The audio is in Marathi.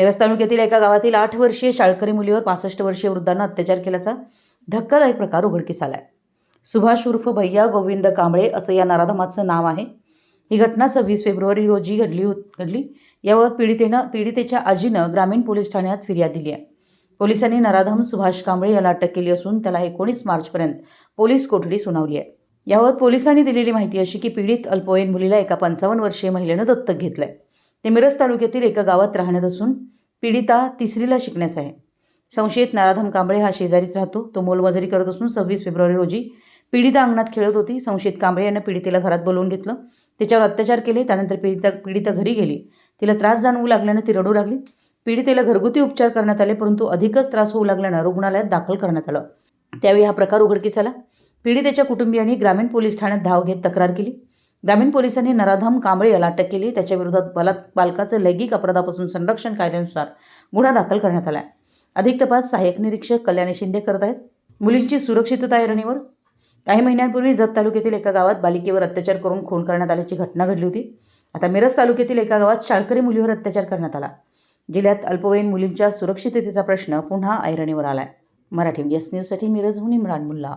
मिरज तालुक्यातील एका गावातील आठ वर्षीय शाळकरी मुलीवर पासष्ट वर्षीय वृद्धांना अत्याचार केल्याचा धक्कादायक प्रकार उघडकीस आहे सुभाष उर्फ भैया गोविंद कांबळे असं या नराधमाचं नाव आहे. ही घटना सव्वीस फेब्रुवारी रोजी घडली होत घडली. यावर पीडितेनं पीडितेच्या आजीनं ग्रामीण पोलीस ठाण्यात फिर्याद दिली आहे. पोलिसांनी नराधम सुभाष कांबळे याला अटक केली असून त्याला एकोणीस मार्चपर्यंत पोलीस कोठडी सुनावली आहे. यावर पोलिसांनी दिलेली माहिती अशी की पीडित अल्पवयीन मुलीला एका पंचावन्न वर्षीय महिलेनं दत्तक घेतलंय. ते मिरज तालुक्यातील एका गावात राहण्यात असून पीडिता तिसरीला शिकण्यास आहे. संशयित नाराधम कांबळे हा शेजारीच राहतो. तो मोलमजुरी करत असून सव्वीस फेब्रुवारी रोजी पीडिता अंगणात खेळत होती. संशयित कांबळे यानं पीडितेला घरात बोलवून घेतलं. तिच्यावर अत्याचार केले. त्यानंतर पीडिता पीडिता घरी गेली. तिला त्रास जाणवू लागल्यानं ती रडू लागली. पीडितेला घरगुती उपचार करण्यात आले परंतु अधिकच त्रास होऊ लागल्यानं रुग्णालयात दाखल करण्यात आलं. त्यावेळी हा प्रकार उघडकीस आला. पीडितेच्या कुटुंबियांनी ग्रामीण पोलीस ठाण्यात धाव घेत तक्रार केली. ग्रामीण पोलिसांनी नराधम कांबळे याला अटक केली. त्याच्या विरोधात बाला बालकाचं लैंगिक अपराधापासून संरक्षण कायद्यानुसार गुन्हा दाखल करण्यात आला आहे अधिक तपास सहाय्यक निरीक्षक कल्याणी शिंदे करत आहेत. मुलींची सुरक्षितता ऐरणीवर काही महिन्यांपूर्वी जत तालुक्यातील एका गावात बालिकेवर अत्याचार करून खून करण्यात आल्याची घटना घडली होती. आता मिरज तालुक्यातील एका गावात शाळकरी मुलीवर अत्याचार करण्यात आला. जिल्ह्यात अल्पवयीन मुलींच्या सुरक्षिततेचा प्रश्न पुन्हा ऐरणीवर आलाय. मराठी एस न्यूजसाठी मिरजहून इम्रान मुल्ला.